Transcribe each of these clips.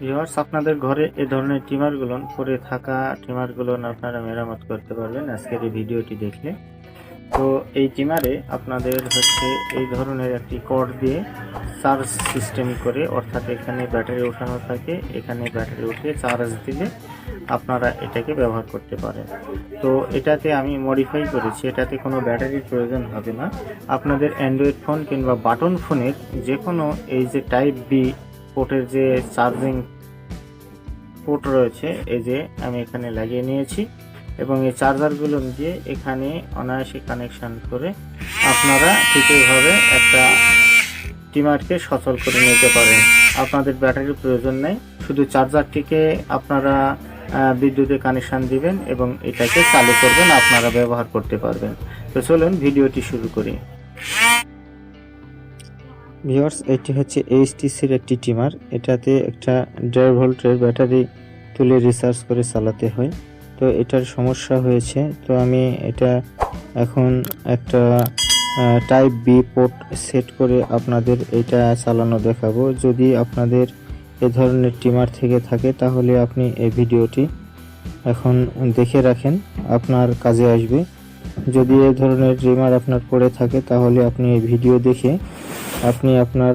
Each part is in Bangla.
ভিউয়ার্স আপনাদের ঘরে এ ধরনের টিমারগুলো পরে থাকা টিমারগুলো আপনারা মেরামত করতে পারবেন আজকের এই ভিডিওটি দেখলে তো এই টিমারে আপনাদের হচ্ছে এই ধরনের একটি কর্ড দিয়ে চার্জ সিস্টেম করে, অর্থাৎ এখানে ব্যাটারি ওঠানো থাকে, এখানে ব্যাটারি উঠিয়ে চার্জ দিলে আপনারা এটাকে ব্যবহার করতে পারেন। তো এটাতে আমি মডিফাই করেছি, এটাতে কোনো ব্যাটারির প্রয়োজন হবে না। আপনাদের অ্যান্ড্রয়েড ফোন কিংবা বাটন ফোনের যে কোনো এই যে টাইপ বি পোর্টের যে চার্জিং পোর্ট রয়েছে, এই যে আমি এখানে লাগিয়ে নিয়েছি এবং এই চার্জারগুলো দিয়ে এখানে অনায়াসে কানেকশন করে আপনারা ঠিক এইভাবে একটা টিমারকে সচল করে নিতে পারেন। আপনাদের ব্যাটারির প্রয়োজন নেই, শুধু চার্জারটিকে আপনারা বিদ্যুতে কানেকশন দিবেন এবং এটাকে চালু করবেন, আপনারা ব্যবহার করতে পারবেন। তো চলুন, ভিডিওটি শুরু করি। ভিউয়ার্স, এটি হচ্ছে এইচটিসির একটি টিমার। এটাতে একটা দেড় ভোল্টের ব্যাটারি তুলে রিচার্জ করে চালাতে হয়। তো এটার সমস্যা হয়েছে। তো আমি এটা এখন একটা টাইপ বি পোর্ট সেট করে আপনাদের এটা চালানো দেখাবো। যদি আপনাদের এ ধরনের টিমার থেকে থাকে, তাহলে আপনি এই ভিডিওটি এখন দেখে রাখেন, আপনার কাজে আসবে। যদি এ ধরনের ট্রিমার আপনার পড়ে থাকে, তাহলে আপনি এই ভিডিও দেখে আপনি আপনার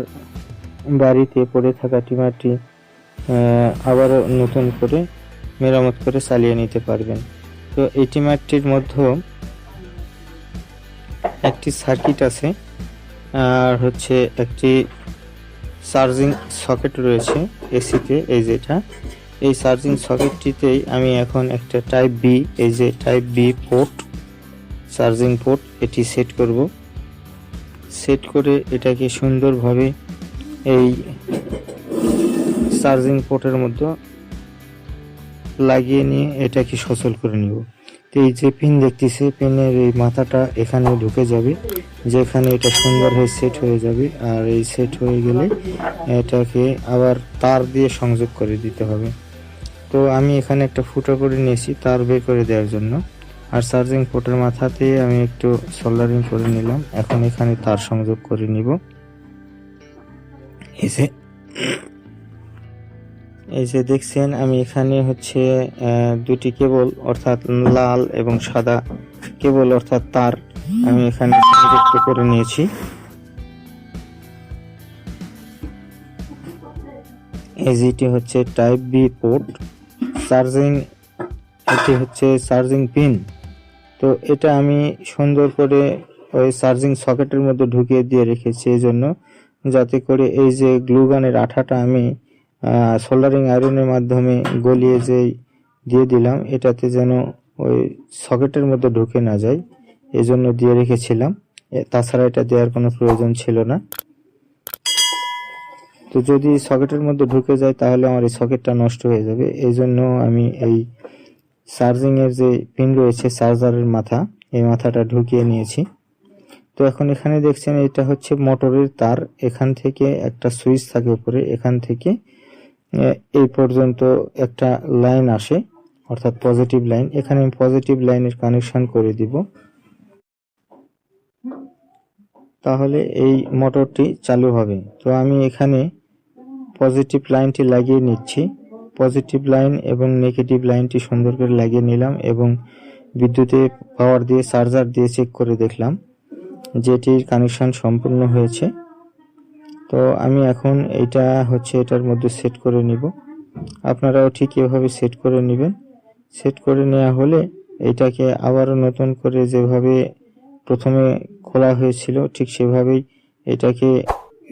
বাড়িতে পড়ে থাকা টিমারটি আবারও নতুন করে মেরামত করে চালিয়ে নিতে পারবেন। তো এই টিমারটির মধ্যে একটি সার্কিট আছে, আর হচ্ছে একটি চার্জিং সকেট রয়েছে এসিতে, এই যেটা এই চার্জিং সকেটটিতেই আমি এখন একটা টাইপ বি, এই যে type B port, charging port, এটি সেট করব। সেট করে এটাকে সুন্দরভাবে এই চার্জিং পোর্টের মধ্যে লাগিয়ে নিয়ে এটাকে সচল করে নিব। তো এই যে পিন দেখতেছে পিনের এই মাথাটা এখানে ঢুকে যাবে, যেখানে এটা সুন্দর হয়ে সেট হয়ে যাবে। আর এই সেট হয়ে গেলে এটাকে আবার তার দিয়ে সংযোগ করে দিতে হবে। তো আমি এখানে একটা ফুটো করে নিয়েছি, তার বের করে দেওয়ার জন্য। আর চার্জিং পোর্টের মাথাতে আমি একটু সোল্ডারিং করে নিলাম। এখন এখানে তার সংযোগ করে নিব। এই যে। এই যে দেখছেন, আমি এখানে হচ্ছে দুটি কেবল, অর্থাৎ লাল এবং সাদা কেবল, অর্থাৎ তার, আমি এখানে সংযুক্ত করে নিয়েছি। এই হচ্ছে টাইপ বি পোর্ট চার্জিং এটি হচ্ছে চার্জিং পিন তো এটা আমি সুন্দর করে ওই চার্জিং সকেটের মধ্যে ঢুকিয়ে দিয়ে রেখেছি এই জন্য। যাতে করে এই যে গ্লুগানের আঠাটা আমি সোল্ডারিং আয়রনের মাধ্যমে গলিয়ে যে দিয়ে দিলাম, এটাতে যেন ওই সকেটের মধ্যে ঢুকে না যায় এজন্য দিয়ে রেখেছিলাম। তাছাড়া এটা দেওয়ার কোনো প্রয়োজন ছিল না। তো যদি সকেটের মধ্যে ঢুকে যায়, তাহলে আমার এই সকেটটা নষ্ট হয়ে যাবে। এই জন্য আমি এই চার্জিং এর যে পিন রয়েছে চার্জারের মাথা, এই মাথাটা ঢুকিয়ে নিয়েছি। তো এখন এখানে দেখছেন এটা হচ্ছে মোটরের তার। এখান থেকে একটা সুইচ থাকে উপরে, এখান থেকে এই পর্যন্ত একটা লাইন আসে, অর্থাৎ পজিটিভ লাইন। এখানে আমি পজিটিভ লাইনের কানেকশন করে দিব। তাহলে এই মোটরটি চালু হবে। তো আমি এখানে পজিটিভ লাইনটি লাগিয়ে নিচ্ছি। পজিটিভ লাইন এবং নেগেটিভ লাইনটি সুন্দর করে লাগিয়ে নিলাম এবং বিদ্যুতে পাওয়ার দিয়ে চার্জার দিয়ে চেক করে দেখলাম যেটির কানেকশন সম্পূর্ণ হয়েছে। তো আমি এখন এটা হচ্ছে এটার মধ্যে সেট করে নিব। আপনারাও ঠিক এভাবে সেট করে নেবেন। সেট করে নেওয়া হলে এটাকে আবারও নতুন করে যেভাবে প্রথমে খোলা হয়েছিল ঠিক সেভাবেই এটাকে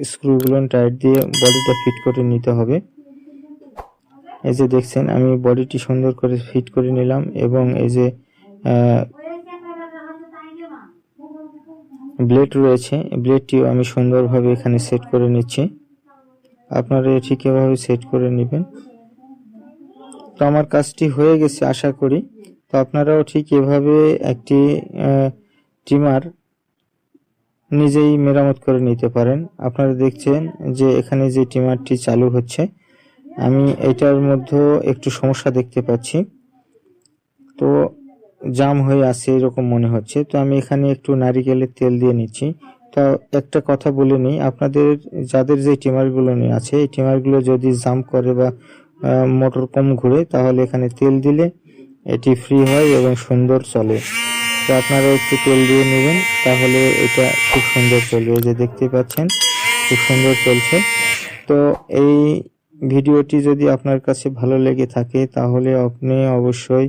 স্ক্রুগুলো টাইট দিয়ে বডিটা ফিট করে নিতে হবে। এই যে দেখছেন, আমি বডিটি সুন্দর করে ফিট করে নিলাম এবং এই যে ব্লেড রয়েছে, ব্লেডটিও আমি সুন্দরভাবে এখানে সেট করে নিচ্ছি। আপনারা ঠিক এভাবে সেট করে নেবেন? তো আমার কাজটি হয়ে গেছে, আশা করি। তো আপনারাও ঠিক এভাবে একটি ট্রিমার নিজেই মেরামত করে নিতে পারেন। আপনারা দেখছেন যে এখানে যে ট্রিমারটি চালু হচ্ছে আমি এটার মধ্যে একটু সমস্যা দেখতে পাচ্ছি। তো জাম হয়ে আছে এরকম মনে হচ্ছে। তো আমি এখানে একটু নারিকেলের তেল দিয়ে নিচ্ছি। তো একটা কথা বলে নিই, আপনাদের যাদের যে টিমারগুলো নিয়ে আছে, এই টিমারগুলো যদি জাম করে বা মোটর কম ঘুরে, তাহলে এখানে তেল দিলে এটি ফ্রি হয় এবং সুন্দর চলে। তো আপনারা একটু তেল দিয়ে নেবেন, তাহলে এটা খুব সুন্দর চলবে। যে দেখতে পাচ্ছেন, খুব সুন্দর চলছে। তো এই ভিডিওটি যদি আপনার কাছে ভালো লেগে থাকে, তাহলে আপনি অবশ্যই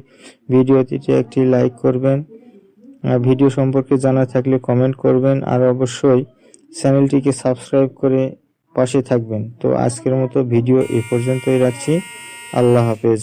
ভিডিওটিতে একটি লাইক করবেন। ভিডিও সম্পর্কে জানা থাকলে কমেন্ট করবেন। আর অবশ্যই চ্যানেলটিকে সাবস্ক্রাইব করে পাশে থাকবেন। তো আজকের মতো ভিডিও এ পর্যন্তই রাখছি। আল্লাহ হাফেজ।